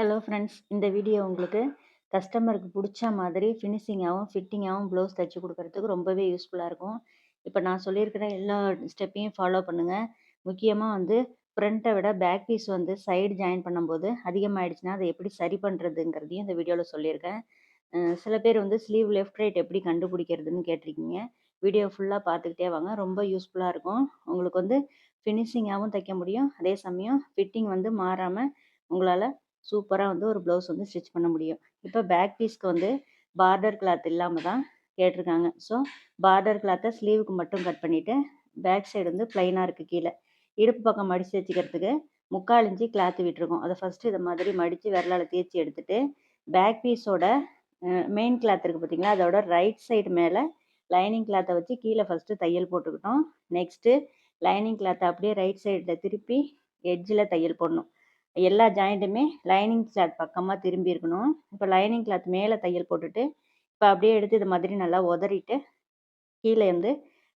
Hello friends இந்த video உங்களுக்கு கஸ்டமருக்கு பிடிச்ச மாதிரி ஃபினிஷிங்காகவும் ஃபிட்டிங்காகவும் ப்ளவுஸ் தைச்சி கொடுக்கறதுக்கு ரொம்பவே யூஸ்ஃபுல்லாக இருக்கும். இப்போ நான் சொல்லியிருக்கிற எல்லா ஸ்டெப்பையும் ஃபாலோ பண்ணுங்கள் முக்கியமாக வந்து ஃப்ரண்ட்டை விட பேக் பீஸ் வந்து சைடு ஜாயின் பண்ணும்போது அதிகமாகிடுச்சுன்னா அதை எப்படி சரி பண்ணுறதுங்கிறதையும் இந்த வீடியோவில் சொல்லியிருக்கேன். சில பேர் வந்து ஸ்லீவ் லெஃப்ட் ரைட் எப்படி கண்டுபிடிக்கிறதுன்னு கேட்டிருக்கீங்க. வீடியோ ஃபுல்லாக பார்த்துக்கிட்டே வாங்க ரொம்ப யூஸ்ஃபுல்லாக இருக்கும். உங்களுக்கு வந்து ஃபினிஷிங்காகவும் தைக்க முடியும். அதே சமயம் ஃபிட்டிங் வந்து மாறாமல் உங்களால் சூப்பராக வந்து ஒரு ப்ளவுஸ் வந்து ஸ்டிச் பண்ண முடியும். இப்போ பேக் பீஸ்க்கு வந்து பார்டர் கிளாத் இல்லாமல் தான் கேட்டிருக்காங்க. ஸோ பார்டர் கிளாத்தை ஸ்லீவுக்கு மட்டும் கட் பண்ணிவிட்டு பேக் சைடு வந்து ப்ளைனாக இருக்குது கீழே. இடுப்பு பக்கம் மடித்து வச்சுக்கிறதுக்கு முக்கால் இஞ்சி கிளாத் விட்டுருக்கோம். அதை ஃபஸ்ட்டு இதை மாதிரி மடித்து விரலால் தேய்ச்சி எடுத்துகிட்டு பேக் பீஸோட மெயின் கிளாத் இருக்குது பார்த்தீங்களா அதோட ரைட் சைடு மேலே லைனிங் கிளாத்தை வச்சு கீழே ஃபஸ்ட்டு தையல் போட்டுக்கிட்டோம். நெக்ஸ்ட்டு லைனிங் கிளாத்தை அப்படியே ரைட் சைடில் திருப்பி எட்ஜில் தையல் போடணும். எல்லா ஜாயிண்ட்டுமே லைனிங் கிளாத் பக்கமாக திரும்பி இருக்கணும். இப்போ லைனிங் கிளாத் மேலே தையல் போட்டுட்டு இப்போ அப்படியே எடுத்து இது மாதிரி நல்லா உதறிட்டு கீழே இருந்து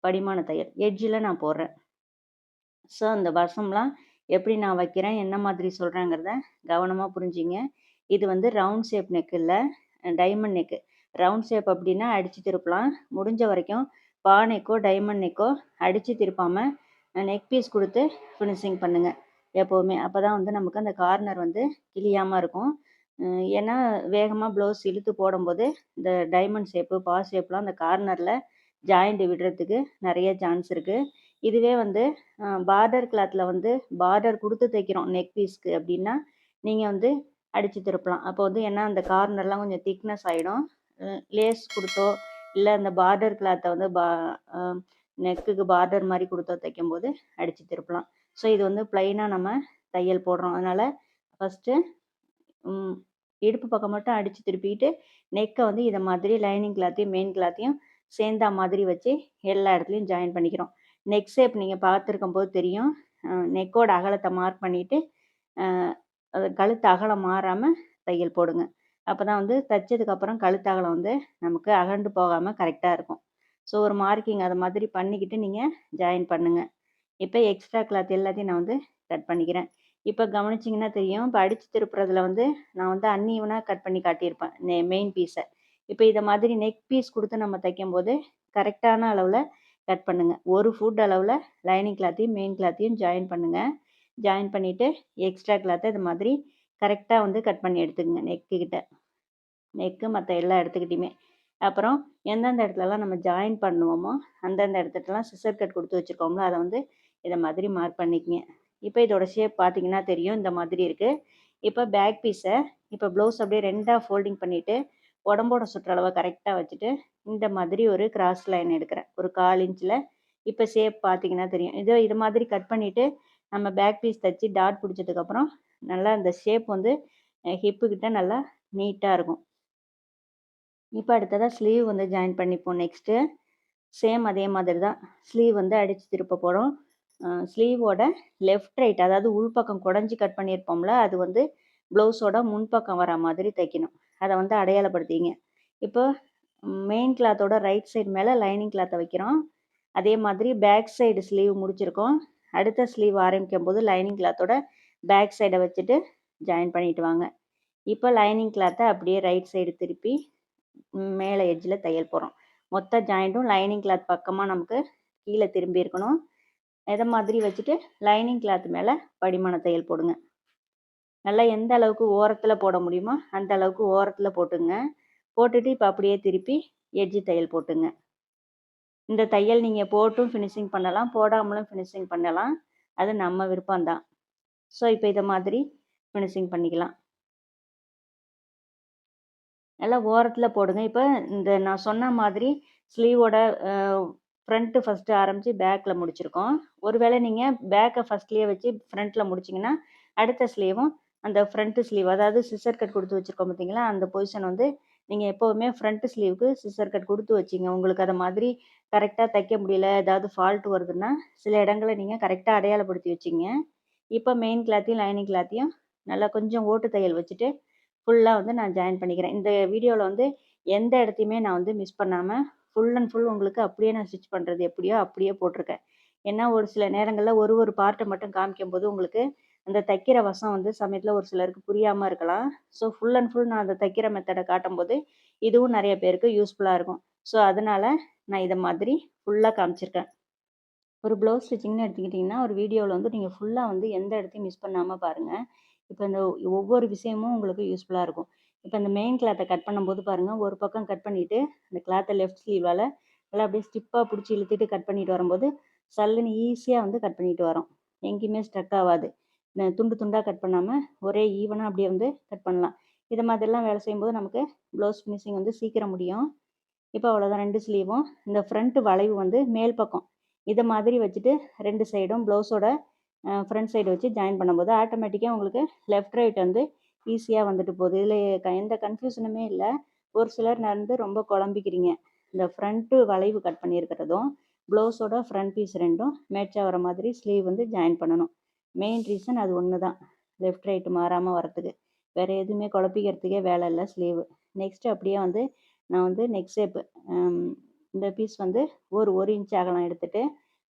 படிமான தையல் எட்ஜில் நான் போடுறேன். ஸோ அந்த வசம்லாம் எப்படி நான் வைக்கிறேன் என்ன மாதிரி சொல்கிறேங்கிறத கவனமாக புரிஞ்சுங்க. இது வந்து ரவுண்ட் ஷேப் நெக் இல்லை டைமண்ட் நெக்கு ரவுண்ட் ஷேப் அப்படின்னா அடித்து திருப்பலாம். முடிஞ்ச வரைக்கும் பா நெக்கோ டைமண்ட் நெக்கோ அடித்து திருப்பாமல் நெக் பீஸ் கொடுத்து ஃபினிஷிங் பண்ணுங்கள் எப்போவுமே அப்போ தான் வந்து நமக்கு அந்த கார்னர் வந்து கிழியாமல் இருக்கும். ஏன்னா வேகமாக ப்ளவுஸ் இழுத்து போடும்போது இந்த டைமண்ட் ஷேப்பு பா ஷேப்லாம் அந்த கார்னரில் ஜாயிண்ட் விடுறதுக்கு நிறைய சான்ஸ் இருக்குது இதுவே வந்து பார்டர் கிளாத்தில் வந்து பார்டர் கொடுத்து தைக்கிறோம் நெக் பீஸ்க்கு அப்படின்னா நீங்கள் வந்து அடித்து திருப்பலாம். அப்போ வந்து ஏன்னா அந்த கார்னர்லாம் கொஞ்சம் திக்னஸ் ஆகிடும் லேஸ் கொடுத்தோ இல்லை அந்த பார்டர் கிளாத்தை வந்து பா நெக்குக்கு பார்டர் மாதிரி கொடுத்தோ தைக்கும்போது அடித்து திருப்பலாம். ஸோ இது வந்து ப்ளைனாக நம்ம தையல் போடுறோம். அதனால் ஃபஸ்ட்டு இடுப்பு பக்கம் மட்டும் அடித்து திருப்பிட்டு நெக்கை வந்து இதை மாதிரி லைனிங் கிளாத்தையும் மெயின் கிளாத்தையும் சேர்ந்தா மாதிரி வச்சு எல்லா இடத்துலையும் ஜாயின் பண்ணிக்கிறோம். நெக் ஷேப் நீங்கள் பார்த்துருக்கும் போது தெரியும். நெக்கோட அகலத்தை மார்க் பண்ணிவிட்டு அது கழுத்து அகலம் மாறாமல் தையல் போடுங்க. அப்போ தான் வந்து தைச்சதுக்கப்புறம் கழுத்து அகலம் வந்து நமக்கு அகண்டு போகாமல் கரெக்டாக இருக்கும். ஸோ ஒரு மார்க்கிங் அதை மாதிரி பண்ணிக்கிட்டு நீங்கள் ஜாயின் பண்ணுங்கள் இப்போ எக்ஸ்ட்ரா கிளாத் எல்லாத்தையும் நான் வந்து கட் பண்ணிக்கிறேன். இப்போ கவனிச்சிங்கன்னா தெரியும் இப்போ அடித்து திருப்புறதுல வந்து நான் வந்து அன்இவனாக கட் பண்ணி காட்டியிருப்பேன் நெ மெயின் பீஸை இப்போ இதை மாதிரி நெக் பீஸ் கொடுத்து நம்ம தைக்கும்போது கரெக்டான அளவில் கட் பண்ணுங்கள் ஒரு ஃபுட் அளவில் லைனிங் கிளாத்தையும் மெயின் கிளாத்தையும் ஜாயின் பண்ணுங்கள் ஜாயின் பண்ணிவிட்டு எக்ஸ்ட்ரா கிளாத்தை இது மாதிரி கரெக்டாக வந்து கட் பண்ணி எடுத்துக்கங்க நெக்குக்கிட்ட நெக்கு மற்ற எல்லா இடத்துக்கிட்டையுமே. அப்புறம் எந்தெந்த இடத்துலலாம் நம்ம ஜாயின் பண்ணுவோமோ அந்தந்த இடத்துலலாம் சிசர் கட் கொடுத்து வச்சுருக்கோம்ல அதை வந்து இதை மாதிரி மார்க் பண்ணிக்கங்க. இப்போ இதோட ஷேப் பார்த்தீங்கன்னா தெரியும். இந்த மாதிரி இருக்குது இப்போ பேக் பீஸை இப்போ ப்ளவுஸ் அப்படியே ரெண்டாக ஃபோல்டிங் பண்ணிவிட்டு உடம்போட சுற்றளவை கரெக்டாக வச்சுட்டு இந்த மாதிரி ஒரு கிராஸ் லைன் எடுக்கிறேன். ஒரு கால் இன்ச்சில் இப்போ ஷேப் பார்த்தீங்கன்னா தெரியும். இதோ இது மாதிரி கட் பண்ணிவிட்டு நம்ம பேக் பீஸ் தைச்சி டாட் பிடிச்சதுக்கப்புறம் நல்லா அந்த ஷேப் வந்து ஹிப்பு கிட்ட நல்லா நீட்டாக இருக்கும். இப்போ அடுத்ததாக ஸ்லீவ் வந்து ஜாயின் பண்ணிப்போம். நெக்ஸ்ட்டு சேம் அதே மாதிரி தான். ஸ்லீவ் வந்து அடித்து திருப்ப போகிறோம் ஸ்லீவோட லெஃப்ட் ரைட் அதாவது உள்பக்கம் குடஞ்சி கட் பண்ணியிருப்போம்ல அது வந்து ப்ளவுஸோட முன்பக்கம் வர மாதிரி தைக்கணும். அதை வந்து அடையாளப்படுத்திங்க இப்போ மெயின் கிளாத்தோட ரைட் சைடு மேலே லைனிங் கிளாத்தை வைக்கிறோம். அதே மாதிரி பேக் சைடு ஸ்லீவ் முடிச்சிருக்கோம். அடுத்த ஸ்லீவ் ஆரம்பிக்கும் போது லைனிங் கிளாத்தோட பேக் சைடை வச்சுட்டு ஜாயின் பண்ணிட்டு வாங்க. இப்போ லைனிங் கிளாத்தை அப்படியே ரைட் சைடு திருப்பி மேலே எட்ஜில் தையல் போகிறோம் மொத்த ஜாயிண்ட்டும் லைனிங் கிளாத் பக்கமாக நமக்கு கீழே திரும்பி இருக்கணும். இதை மாதிரி வச்சுட்டு லைனிங் கிளாத் மேலே படிமான தையல் போடுங்க. நல்லா எந்த அளவுக்கு ஓரத்தில் போட முடியுமோ அந்த அளவுக்கு ஓரத்தில் போட்டுங்க. போட்டுட்டு இப்போ அப்படியே திருப்பி எட்ஜி தையல் போட்டுங்க. இந்த தையல் நீங்கள் போட்டும் ஃபினிஷிங் பண்ணலாம் போடாமலும் ஃபினிஷிங் பண்ணலாம். அது நம்ம விருப்பம்தான். ஸோ இப்போ இதை மாதிரி ஃபினிஷிங் பண்ணிக்கலாம். நல்லா ஓரத்தில் போடுங்க. இப்போ இந்த நான் சொன்ன மாதிரி ஸ்லீவோட ஃப்ரண்ட்டு ஃபஸ்ட்டு ஆரம்பித்து பேக்கில் முடிச்சிருக்கோம். ஒருவேளை நீங்கள் பேக்கை ஃபஸ்ட்லேயே வச்சு ஃப்ரண்ட்டில் முடிச்சிங்கன்னா அடுத்த ஸ்லீவும் அந்த ஃப்ரண்ட்டு ஸ்லீவ் அதாவது சிசர் கட் கொடுத்து வச்சுருக்கோம் பார்த்தீங்களா அந்த பொசிஷன் வந்து நீங்கள் எப்போவுமே ஃப்ரண்ட்டு ஸ்லீவுக்கு சிசர் கட் கொடுத்து வச்சிங்க. உங்களுக்கு அதை மாதிரி கரெக்டாக தைக்க முடியல ஏதாவது ஃபால்ட் வருதுன்னா சில இடங்களை நீங்கள் கரெக்டாக அடையாளப்படுத்தி வச்சிங்க. இப்போ மெயின் கிளாத்தையும் லைனிங் கிளாத்தையும் நல்லா கொஞ்சம் ஓட்டு தையல் வச்சுட்டு ஃபுல்லாக வந்து நான் ஜாயின் பண்ணிக்கிறேன். இந்த வீடியோவில் வந்து எந்த இடத்தையுமே நான் வந்து மிஸ் பண்ணாமல் ஃபுல் அண்ட் ஃபுல் உங்களுக்கு அப்படியே நான் ஸ்டிச் பண்ணுறது எப்படியோ அப்படியே போட்டிருக்கேன். ஏன்னா ஒரு சில நேரங்களில் ஒரு ஒரு பார்ட்டை மட்டும் காமிக்கும் போது உங்களுக்கு அந்த தைக்கிற வசம் வந்து சமயத்தில் ஒரு சிலருக்கு புரியாமல் இருக்கலாம். ஸோ ஃபுல் அண்ட் ஃபுல் நான் அந்த தைக்கிற மெத்தடை காட்டும்போது இதுவும் நிறைய பேருக்கு யூஸ்ஃபுல்லாக இருக்கும். ஸோ அதனால் நான் இதை மாதிரி ஃபுல்லாக காமிச்சிருக்கேன். ஒரு ப்ளவுஸ் ஸ்டிச்சிங்னு எடுத்துக்கிட்டிங்கன்னா ஒரு வீடியோவில் வந்து நீங்கள் ஃபுல்லாக வந்து எந்த இடத்தையும் மிஸ் பண்ணாமல் பாருங்கள் இப்போ இந்த ஒவ்வொரு விஷயமும் உங்களுக்கு யூஸ்ஃபுல்லாக இருக்கும். இப்போ இந்த மெயின் கிளாத்தை கட் பண்ணும்போது பாருங்கள் ஒரு பக்கம் கட் பண்ணிவிட்டு அந்த கிளாத்தை லெஃப்ட் ஸ்லீவால் நல்லா அப்படியே ஸ்டிப்பாக பிடிச்சி இழுத்துட்டு கட் பண்ணிட்டு வரும்போது சல்லுன்னு ஈஸியாக வந்து கட் பண்ணிட்டு வரோம். எங்கேயுமே ஸ்ட்ரக் ஆகாது. துண்டு துண்டாக கட் பண்ணாமல் ஒரே ஈவனாக அப்படியே வந்து கட் பண்ணலாம். இதை மாதிரிலாம் வேலை செய்யும்போது நமக்கு ப்ளவுஸ் ஃபினிஷிங் வந்து சீக்கிரம் முடியும். இப்போ அவ்வளோதான் ரெண்டு ஸ்லீவும் இந்த ஃப்ரண்ட்டு வளைவு வந்து மேல் பக்கம். இதை மாதிரி வச்சுட்டு ரெண்டு சைடும் ப்ளவுஸோட ஃப்ரண்ட் சைடு வச்சு ஜாயின் பண்ணும்போது ஆட்டோமேட்டிக்காக உங்களுக்கு லெஃப்ட் ரைட் வந்து ஈஸியாக வந்துட்டு போகுது. இதில் எந்த கன்ஃபியூஷனுமே இல்லை. ஒரு சிலர் நடந்து ரொம்ப குழம்பிக்கிறீங்க. இந்த ஃப்ரண்ட்டு வளைவு கட் பண்ணியிருக்கிறதும் ப்ளவுஸோட ஃப்ரண்ட் பீஸ் ரெண்டும் மேட்சாக வர மாதிரி ஸ்லீவ் வந்து ஜாயின் பண்ணணும். மெயின் ரீசன் அது ஒன்று தான் லெஃப்ட் ரைட்டு மாறாமல் வரத்துக்கு வேறு எதுவுமே குழப்பிக்கிறதுக்கே வேலை இல்லை ஸ்லீவு நெக்ஸ்ட்டு அப்படியே வந்து நான் வந்து நெக் ஷேப்பு இந்த பீஸ் வந்து ஒரு ஒரு இன்ச் அகலம் எடுத்துகிட்டு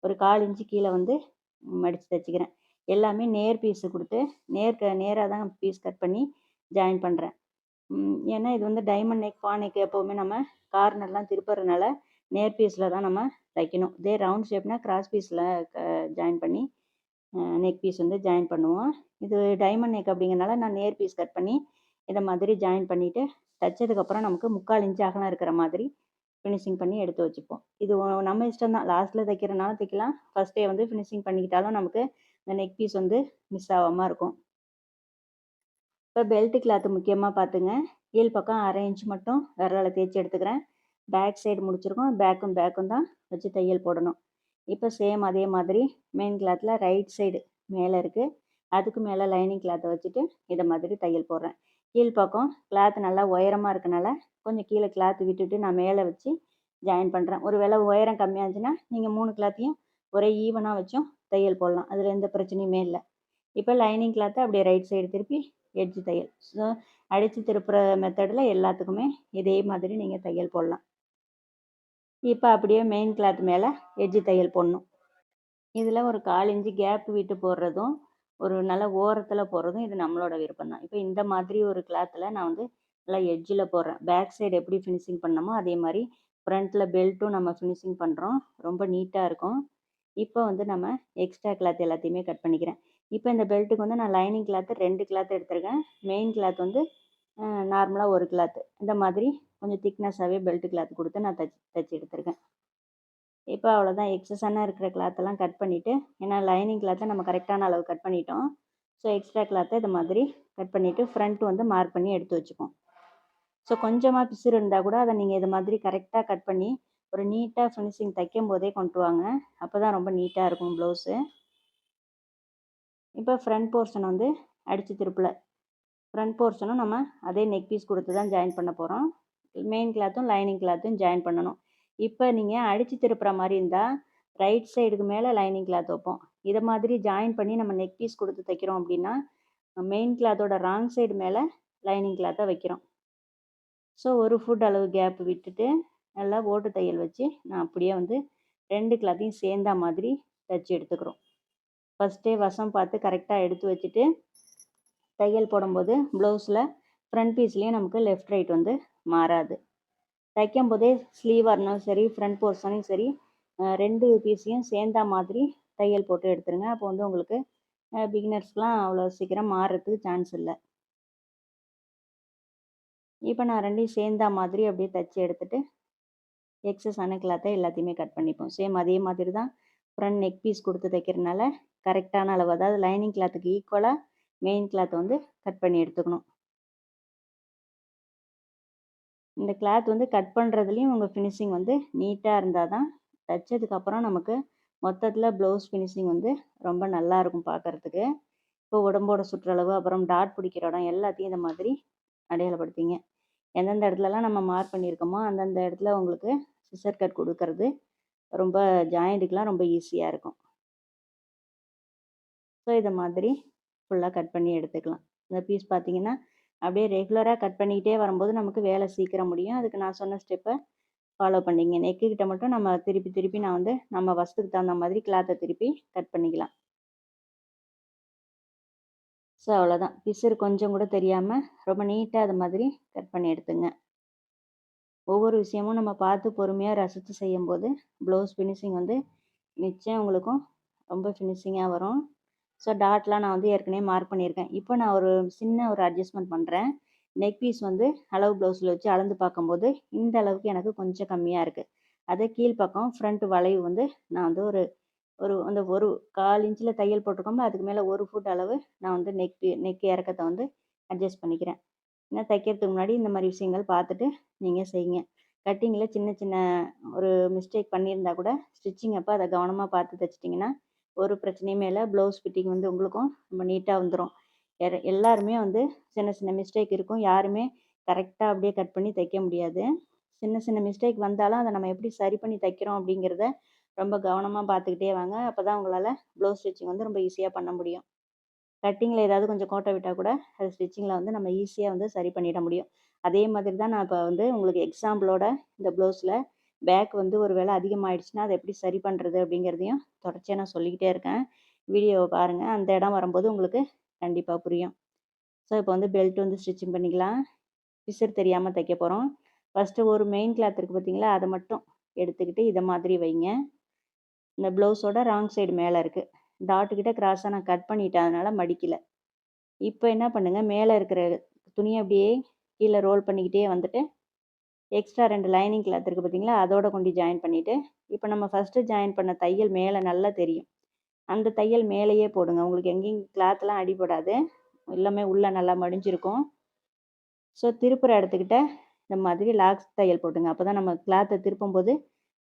ஒரு கால் இன்ச்சு கீழே வந்து மடித்து தைச்சிக்கிறேன். எல்லாமே நேர் பீஸு கொடுத்து நேர் க நேராக தான் பீஸ் கட் பண்ணி ஜாயின் பண்ணுறேன் ஏன்னா இது வந்து டைமண்ட் நெக் பா நெக் எப்போவுமே நம்ம கார்னர்லாம் திருப்புறதுனால நேர் பீஸில் தான் நம்ம தைக்கணும். இதே ரவுண்ட் ஷேப்னால் கிராஸ் பீஸில் ஜாயின் பண்ணி நெக் பீஸ் வந்து ஜாயின் பண்ணுவோம். இது டைமண்ட் நெக் அப்படிங்கிறனால நான் நேர் பீஸ் கட் பண்ணி இதை மாதிரி ஜாயின் பண்ணிவிட்டு தைச்சதுக்கப்புறம் நமக்கு முக்கால் இன்ச் அகலம் இருக்கிற மாதிரி ஃபினிஷிங் பண்ணி எடுத்து வச்சுப்போம். இது நம்ம இஷ்டம் தான் லாஸ்ட்டில் தைக்கிறனால தைக்கலாம். ஃபஸ்ட்டே வந்து ஃபினிஷிங் பண்ணிக்கிட்டாலும் நமக்கு இந்த நெக் பீஸ் வந்து மிஸ் ஆகாமல் இருக்கும். இப்போ பெல்ட்டு கிளாத்து முக்கியமாக பார்த்துங்க கீழ் பக்கம் அரை இன்ச் மட்டும் விரலால் தேய்ச்சி எடுத்துக்கிறேன். பேக் சைடு முடிச்சிருக்கோம். பேக்கும் பேக்கும் தான் வச்சு தையல் போடணும். இப்போ சேம் அதே மாதிரி மெயின் கிளாத்தில் ரைட் சைடு மேலே இருக்குது அதுக்கு மேலே லைனிங் கிளாத்தை வச்சுட்டு இதை மாதிரி தையல் போடுறேன். கீழ் பக்கம் கிளாத் நல்லா உயரமாக இருக்கனால கொஞ்சம் கீழே கிளாத் விட்டுட்டு நான் மேலே வச்சு ஜாயின் பண்ணுறேன் ஒரு வேளை உயரம் கம்மியாக இருந்துச்சுன்னா நீங்கள் மூணு கிளாத்தையும் ஒரே ஈவனாக வச்சும் தையல் போடலாம். அதில் எந்த பிரச்சனையுமே இல்லை. இப்போ லைனிங் கிளாத்தை அப்படியே ரைட் சைடு திருப்பி எட்ஜு தையல். ஸோ அடித்து திருப்புற மெத்தடில் எல்லாத்துக்குமே இதே மாதிரி நீங்கள் தையல் போடலாம். இப்போ அப்படியே மெயின் கிளாத் மேலே எட்ஜு தையல் போடணும். இதில் ஒரு கால் இன்ச்சு கேப் விட்டு போடுறதும் ஒரு நல்ல ஓரத்தில் போடுறதும் இது நம்மளோட விருப்பம் தான். இப்போ இந்த மாதிரி ஒரு கிளாத்தில் நான் வந்து நல்லா எட்ஜில் போடுறேன். பேக் சைடு எப்படி ஃபினிஷிங் பண்ணமோ அதே மாதிரி ஃப்ரண்ட்டில் பெல்ட்டும் நம்ம ஃபினிஷிங் பண்ணுறோம் ரொம்ப நீட்டாக இருக்கும். இப்போ வந்து நம்ம எக்ஸ்ட்ரா கிளாத் எல்லாத்தையுமே கட் பண்ணிக்கிறேன். இப்போ இந்த பெல்ட்டுக்கு வந்து நான் லைனிங் கிளாத்து ரெண்டு கிளாத் எடுத்திருக்கேன். மெயின் கிளாத் வந்து நார்மலாக ஒரு கிளாத்து இந்த மாதிரி கொஞ்சம் திக்னஸாகவே பெல்ட்டு கிளாத் கொடுத்து நான் தச்சு தைச்சி எடுத்திருக்கேன். இப்போ அவ்வளோதான் எக்ஸஸான இருக்கிற கிளாத்தெல்லாம் கட் பண்ணிவிட்டு ஏன்னா லைனிங் கிளாத்தை நம்ம கரெக்டான அளவு கட் பண்ணிட்டோம். ஸோ எக்ஸ்ட்ரா கிளாத்தை இது மாதிரி கட் பண்ணிவிட்டு ஃப்ரண்ட் வந்து மார்க் பண்ணி எடுத்து வச்சுப்போம். ஸோ கொஞ்சமாக பிசுறு இருந்தால் கூட அதை நீங்கள் இது மாதிரி கரெக்டாக கட் பண்ணி ஒரு நீட்டாக ஃபினிஷிங் தைக்கும் போதே கொண்டு வாங்க. அப்போ தான் ரொம்ப நீட்டாக இருக்கும் ப்ளவுஸு இப்போ ஃப்ரண்ட் போர்ஷன் வந்து அடித்து திருப்பில். ஃப்ரண்ட் போர்ஷனும் நம்ம அதே நெக் பீஸ் கொடுத்து தான் ஜாயின் பண்ண போகிறோம் மெயின் கிளாத்தும் லைனிங் கிளாத்தும் ஜாயின் பண்ணணும். இப்போ நீங்கள் அடித்து திருப்புற மாதிரி இருந்தால் ரைட் சைடுக்கு மேலே லைனிங் கிளாத் வைப்போம். இதை மாதிரி ஜாயின் பண்ணி நம்ம நெக் பீஸ் கொடுத்து தைக்கிறோம் அப்படின்னா மெயின் கிளாத்தோட ராங் சைடு மேலே லைனிங் கிளாத்தை வைக்கிறோம். ஸோ ஒரு ஃபுட் அளவு கேப் விட்டுட்டு நல்லா ஓட்டு தையல் வச்சு நான் அப்படியே வந்து ரெண்டு கிளாத்தையும் சேர்ந்தா மாதிரி தைச்சி எடுத்துக்கிறோம். ஃபஸ்ட்டே வசம் பார்த்து கரெக்டாக எடுத்து வச்சுட்டு தையல் போடும்போது ப்ளவுஸில் ஃப்ரண்ட் பீஸ்லேயும் நமக்கு லெஃப்ட் ரைட் வந்து மாறாது. தைக்கும் போதே ஸ்லீவாக இருந்தாலும் சரி ஃப்ரண்ட் போர்ஷனையும் சரி ரெண்டு பீஸையும் சேர்ந்தா மாதிரி தையல் போட்டு எடுத்துருங்க. அப்போ வந்து உங்களுக்கு பிகினர்ஸ்க்கெலாம் அவ்வளோ சீக்கிரம் மாறுறதுக்கு சான்ஸ் இல்லை. இப்போ நான் ரெண்டையும் சேர்ந்தா மாதிரி அப்படியே தைச்சி எடுத்துகிட்டு எக்ஸஸ் ஆன கிளாத்தை எல்லாத்தையுமே கட் பண்ணிப்போம். சேம் அதே மாதிரி தான் ஃப்ரண்ட் நெக் பீஸ் கொடுத்து தைக்கிறதுனால கரெக்டான அளவு அதாவது லைனிங் கிளாத்துக்கு ஈக்குவலாக மெயின் கிளாத்தை வந்து கட் பண்ணி எடுத்துக்கணும். இந்த கிளாத் வந்து கட் பண்ணுறதுலையும் உங்கள் ஃபினிஷிங் வந்து நீட்டாக இருந்தால் தான் தைச்சதுக்கப்புறம் நமக்கு மொத்தத்தில் ப்ளவுஸ் ஃபினிஷிங் வந்து ரொம்ப நல்லாயிருக்கும் பார்க்குறதுக்கு இப்போ உடம்போட சுற்றளவு அப்புறம் டாட் பிடிக்கிற இடம் எல்லாத்தையும் இந்த மாதிரி அடையாளப்படுத்திங்க. எந்தெந்த இடத்துலலாம் நம்ம மார்க் பண்ணியிருக்கோமோ அந்தந்த இடத்துல உங்களுக்கு சிசர் கட் கொடுக்கறது ரொம்ப ஜாயிண்ட்டுக்கெலாம் ரொம்ப ஈஸியாக இருக்கும். ஸோ இதை மாதிரி ஃபுல்லாக கட் பண்ணி எடுத்துக்கலாம். இந்த பீஸ் பார்த்தீங்கன்னா அப்படியே ரெகுலராக கட் பண்ணிக்கிட்டே வரும்போது நமக்கு வேலை சீக்கிரம் முடியும். அதுக்கு நான் சொன்ன ஸ்டெப்பை ஃபாலோ பண்ணிங்க. நெக்கு கிட்ட மட்டும் நம்ம திருப்பி திருப்பி நான் வந்து நம்ம வசத்துக்கு தகுந்த மாதிரி கிளாத்தை திருப்பி கட் பண்ணிக்கலாம். ஸோ அவ்வளோதான். பிசுறு கொஞ்சம் கூட தெரியாமல் ரொம்ப நீட்டாக அது மாதிரி கட் பண்ணி எடுத்துங்க. ஒவ்வொரு விஷயமும் நம்ம பார்த்து பொறுமையாக ரசித்து செய்யும்போது ப்ளவுஸ் ஃபினிஷிங் வந்து நிச்சயம் உங்களுக்கும் ரொம்ப ஃபினிஷிங்காக வரும். ஸோ டாட்லாம் நான் வந்து ஏற்கனவே மார்க் பண்ணியிருக்கேன். இப்போ நான் ஒரு சின்ன ஒரு அட்ஜஸ்ட்மெண்ட் பண்ணுறேன் நெக் பீஸ் வந்து அளவு ப்ளவுஸில் வச்சு அளந்து பார்க்கும்போது இந்த அளவுக்கு எனக்கு கொஞ்சம் கம்மியாக இருக்குது அதே கீழ்ப்பக்கம் ஃப்ரண்ட் வளைவு வந்து நான் வந்து ஒரு ஒரு அந்த ஒரு கால் இன்ச்சில் தையல் போட்டிருக்கோம்ல அதுக்கு மேலே ஒரு ஃபுட் அளவு நான் வந்து நெக் நெக் இறக்கத்தை வந்து அட்ஜஸ்ட் பண்ணிக்கிறேன். ஏன்னா தைக்கிறதுக்கு முன்னாடி இந்த மாதிரி விஷயங்கள் பார்த்துட்டு நீங்கள் செய்யுங்க. கட்டிங்கில் சின்ன சின்ன ஒரு மிஸ்டேக் பண்ணியிருந்தா கூட ஸ்டிச்சிங் அப்போ அதை கவனமாக பார்த்து தைச்சிட்டிங்கன்னா ஒரு பிரச்சனையுமே இல்லை ப்ளவுஸ் ஃபிட்டிங் வந்து உங்களுக்கும் ரொம்ப நீட்டாக வந்துடும் எல்லாருமே வந்து சின்ன சின்ன மிஸ்டேக் இருக்கும். யாருமே கரெக்டாக அப்படியே கட் பண்ணி தைக்க முடியாது. சின்ன சின்ன மிஸ்டேக் வந்தாலும் அதை நம்ம எப்படி சரி பண்ணி தைக்கிறோம் அப்படிங்கிறத ரொம்ப கவனமாக பார்த்துக்கிட்டே வாங்க. அப்போ தான் உங்களால் ப்ளவுஸ் ஸ்டிச்சிங் வந்து ரொம்ப ஈஸியாக பண்ண முடியும். கட்டிங்கில் ஏதாவது கொஞ்சம் கோட்டை விட்டால் கூட அது ஸ்டிச்சிங்கில் வந்து நம்ம ஈஸியாக வந்து சரி பண்ணிட முடியும். அதே மாதிரி தான் நான் இப்போ வந்து உங்களுக்கு எக்ஸாம்பிளோட இந்த ப்ளவுஸில் பேக் வந்து ஒரு வேளை அதிகமாகிடுச்சுன்னா அதை எப்படி சரி பண்ணுறது அப்படிங்கிறதையும் தொடர்ச்சியாக நான் சொல்லிக்கிட்டே இருக்கேன். வீடியோவை பாருங்கள் அந்த இடம் வரும்போது உங்களுக்கு கண்டிப்பாக புரியும். ஸோ இப்போ வந்து பெல்ட் வந்து ஸ்டிச்சிங் பண்ணிக்கலாம். பிசர் தெரியாமல் தைக்க போகிறோம் ஃபஸ்ட்டு ஒரு மெயின் கிளாத் இருக்குது பார்த்தீங்களா அதை மட்டும் எடுத்துக்கிட்டு இதை மாதிரி வைங்க. இந்த ப்ளவுஸோட ராங் சைடு மேலே இருக்குது டாட்டுக்கிட்ட கிராஸாக நான் கட் பண்ணிட்டேன் அதனால் மடிக்கலை. இப்போ என்ன பண்ணுங்கள் மேலே இருக்கிற துணியை அப்படியே கீழே ரோல் பண்ணிக்கிட்டே வந்துட்டு எக்ஸ்ட்ரா ரெண்டு லைனிங் கிளாத் இருக்குது பார்த்தீங்களா அதோட கொண்டு ஜாயின் பண்ணிவிட்டு இப்போ நம்ம ஃபஸ்ட்டு ஜாயின் பண்ண தையல் மேலே நல்லா தெரியும். அந்த தையல் மேலேயே போடுங்க. உங்களுக்கு எங்கேயும் கிளாத்லாம் அடிபடாது. எல்லாமே உள்ளே நல்லா மடிஞ்சிருக்கும். ஸோ திருப்புற இடத்துக்கிட்ட இந்த மாதிரி லாக்ஸ் தையல் போட்டுங்க. அப்போ தான் நம்ம கிளாத்தை திருப்பும்போது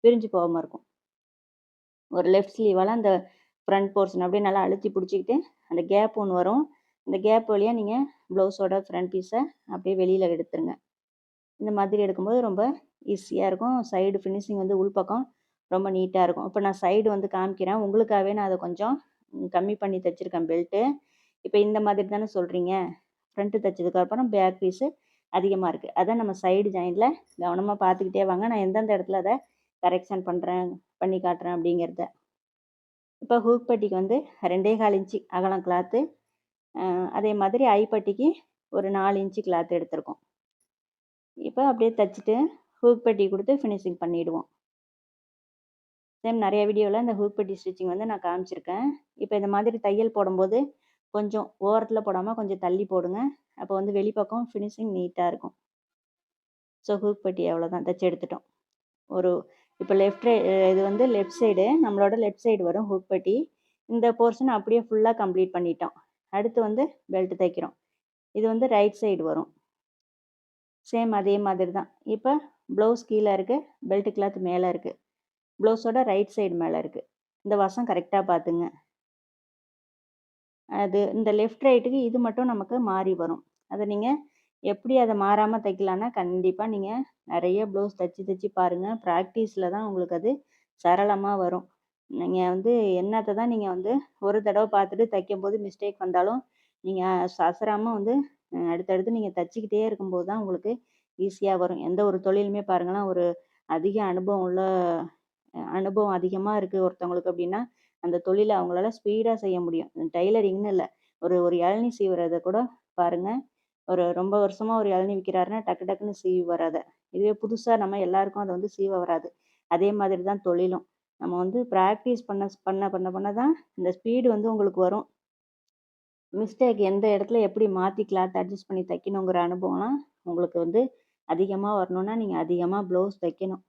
பிரிஞ்சு போகாமல் இருக்கும். ஒரு லெஃப்ட் ஸ்லீவால் அந்த ஃப்ரண்ட் போர்ஷன் அப்படியே நல்லா அழுத்தி பிடிச்சிக்கிட்டு அந்த கேப் ஒன்று வரும். அந்த கேப் வழியாக நீங்கள் ப்ளவுஸோட ஃப்ரண்ட் பீஸை அப்படியே வெளியில் எடுத்துருங்க. இந்த மாதிரி எடுக்கும்போது ரொம்ப ஈஸியாக இருக்கும். சைடு ஃபினிஷிங் வந்து உள்பக்கம் ரொம்ப நீட்டாக இருக்கும். இப்போ நான் சைடு வந்து காமிக்கிறேன். உங்களுக்காகவே நான் அதை கொஞ்சம் கம்மி பண்ணி தைச்சிருக்கேன் பெல்ட்டு இப்போ இந்த மாதிரி தானே சொல்கிறீங்க ஃப்ரண்ட்டு தைச்சதுக்கப்புறம் பேக் பீஸு அதிகமாக இருக்குது அதான் நம்ம சைடு ஜாயிண்டில் கவனமாக பார்த்துக்கிட்டே வாங்க. நான் எந்தெந்த இடத்துல அதை கரெக்ஷன் பண்ணுறேன் பண்ணி காட்டுறேன் அப்படிங்கிறத. இப்போ ஹூக் பட்டிக்கு வந்து ரெண்டே கால் இன்ச்சு அகலம் கிளாத்து அதே மாதிரி ஐப்பட்டிக்கு ஒரு நாலு இன்ச்சு கிளாத் எடுத்திருக்கோம். இப்போ அப்படியே தைச்சிட்டு ஹூக் பட்டி கொடுத்து ஃபினிஷிங் பண்ணிவிடுவோம் சேம் நிறைய வீடியோவில் இந்த ஹூக் பட்டி ஸ்டிச்சிங் வந்து நான் காமிச்சிருக்கேன். இப்போ இந்த மாதிரி தையல் போடும்போது கொஞ்சம் ஓரத்தில் போடாமல் கொஞ்சம் தள்ளி போடுங்க. அப்போ வந்து வெளிப்பக்கம் ஃபினிஷிங் நீட்டாக இருக்கும். ஸோ ஹூக் பட்டி அவ்வளோதான் தைச்சி எடுத்துட்டோம். ஒரு இப்போ லெஃப்ட் இது வந்து லெஃப்ட் சைடு நம்மளோட லெஃப்ட் சைடு வரும் ஹூக் பட்டி. இந்த போர்ஷன் அப்படியே ஃபுல்லாக கம்ப்ளீட் பண்ணிட்டோம். அடுத்து வந்து பெல்ட் தைக்கிறோம். இது வந்து ரைட் சைடு வரும். சேம் அதே மாதிரி தான். இப்போ ப்ளவுஸ் கீழே இருக்குது பெல்ட் கிளாத் மேலே இருக்குது ப்ளவுஸோட ரைட் சைடு மேலே இருக்குது இந்த வசம் கரெக்டாக பார்த்துங்க அது இந்த லெஃப்ட் ரைட்டுக்கு இது மட்டும் நமக்கு மாறி வரும். அதை நீங்கள் எப்படி அதை மாறாமல் தைக்கலான்னா கண்டிப்பாக நீங்கள் நிறைய ப்ளவுஸ் தைச்சி தைச்சி பாருங்கள் ப்ராக்டிஸில் தான் உங்களுக்கு அது சரளமாக வரும். நீங்கள் வந்து என்னத்தை தான் நீங்கள் வந்து ஒரு தடவை பார்த்துட்டு தைக்கும் போது மிஸ்டேக் வந்தாலும் நீங்கள் அசராமல் வந்து அடுத்தடுத்து நீங்கள் தைச்சிக்கிட்டே இருக்கும்போது தான் உங்களுக்கு ஈஸியாக வரும். எந்த ஒரு தொழிலுமே பாருங்களேன் ஒரு அதிக அனுபவம் உள்ள அனுபவம் அதிகமாக இருக்குது ஒருத்தவங்களுக்கு அப்படின்னா அந்த தொழிலை அவங்களால ஸ்பீடாக செய்ய முடியும். டைலரிங்னு இல்லை ஒரு ஒரு இளநீ சீவுறதை கூட பாருங்கள் ஒரு ரொம்ப வருஷமாக ஒரு இளநி விற்கிறாருன்னா டக்கு டக்குன்னு சீவி வராத. இதுவே புதுசாக நம்ம எல்லாருக்கும் அதை வந்து சீவ வராது. அதே மாதிரி தான் தொழிலும். நம்ம வந்து ப்ராக்டிஸ் பண்ண பண்ண பண்ண பண்ண தான் இந்த ஸ்பீடு வந்து உங்களுக்கு வரும். மிஸ்டேக் எந்த இடத்துல எப்படி மாற்றி கிளாத் அட்ஜஸ்ட் பண்ணி தைக்கணுங்கிற அனுபவம்லாம் உங்களுக்கு வந்து அதிகமாக வரணுன்னா நீங்கள் அதிகமாக ப்ளவுஸ் தைக்கணும்.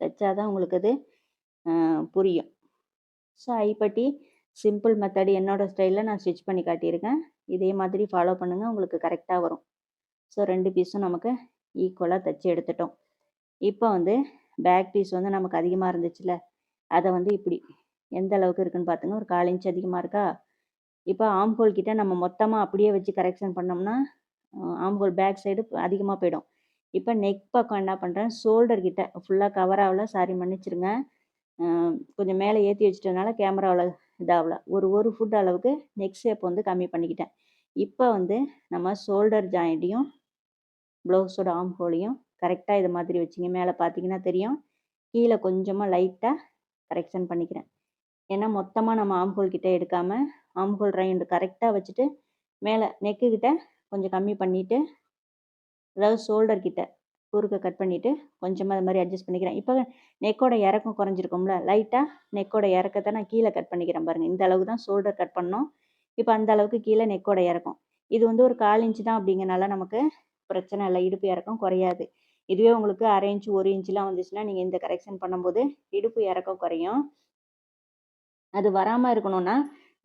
தைச்சாதான் உங்களுக்கு அது புரியும். ஸோ ஐப்பட்டி சிம்பிள் மெத்தட் என்னோடய ஸ்டைலில் நான் ஸ்டிச் பண்ணி காட்டியிருக்கேன். இதே மாதிரி ஃபாலோ பண்ணுங்கள் உங்களுக்கு கரெக்டாக வரும். ஸோ ரெண்டு பீஸும் நமக்கு ஈக்குவலாக தைச்சி எடுத்துட்டோம். இப்போ வந்து பேக் பீஸ் வந்து நமக்கு அதிகமாக இருந்துச்சுல அதை வந்து இப்படி எந்த அளவுக்கு இருக்குன்னு பார்த்துங்க ஒரு கால் இன்ச் அதிகமாக இருக்கா? இப்போ ஆம்ஹோல் கிட்ட நம்ம மொத்தமாக அப்படியே வச்சு கரெக்ஷன் பண்ணோம்னா ஆம்ஹோல் பேக் சைடு அதிகமாக போயிடும். இப்போ நெக் பக்கம் என்ன பண்ணுறேன் ஷோல்டர் கிட்ட ஃபுல்லாக கவர் ஆகல சாரி மன்னிச்சிருங்க. கொஞ்சம் மேலே ஏற்றி வச்சிட்டனால கேமராவில் இதாகல. ஒரு ஒரு ஃபுட் அளவுக்கு நெக் ஷேப் வந்து கம்மி பண்ணிக்கிட்டேன். இப்போ வந்து நம்ம ஷோல்டர் ஜாயிண்ட்டையும் ப்ளவுஸோட ஆம் ஹோலையும் கரெக்டாக இது மாதிரி வச்சிங்க. மேலே பார்த்தீங்கன்னா தெரியும். கீழே கொஞ்சமாக லைட்டாக கரெக்ஷன் பண்ணிக்கிறேன். ஏன்னா மொத்தமாக நம்ம ஆம் ஹோல் கிட்டே எடுக்காமல் ஆம் ஹோல் ரைண்டு கரெக்டாக வச்சுட்டு மேலே நெக்கு கிட்ட கொஞ்சம் கம்மி பண்ணிவிட்டு அதாவது ஷோல்டர் கிட்ட கூறுக்க கட் பண்ணிவிட்டு கொஞ்சமாக அது மாதிரி அட்ஜஸ்ட் பண்ணிக்கிறேன். இப்போ நெக்கோட இறக்கம் குறைஞ்சிருக்கும்ல லைட்டாக நெக்கோட இறக்கத்தை நான் கீழே கட் பண்ணிக்கிறேன் பாருங்கள் இந்த அளவுக்கு தான் ஷோல்டர் கட் பண்ணோம். இப்போ அந்த அளவுக்கு கீழே நெக்கோட இறக்கும். இது வந்து ஒரு கால் இன்ச்சு தான் அப்படிங்கிறனால நமக்கு பிரச்சனை இல்லை இடுப்பு இறக்கம் குறையாது. இதுவே உங்களுக்கு அரை இன்ச்சு ஒரு இன்ச்சுலாம் வந்துச்சுன்னா நீங்கள் இந்த கரெக்ஷன் பண்ணும்போது இடுப்பு இறக்கம் குறையும். அது வராமல் இருக்கணும்னா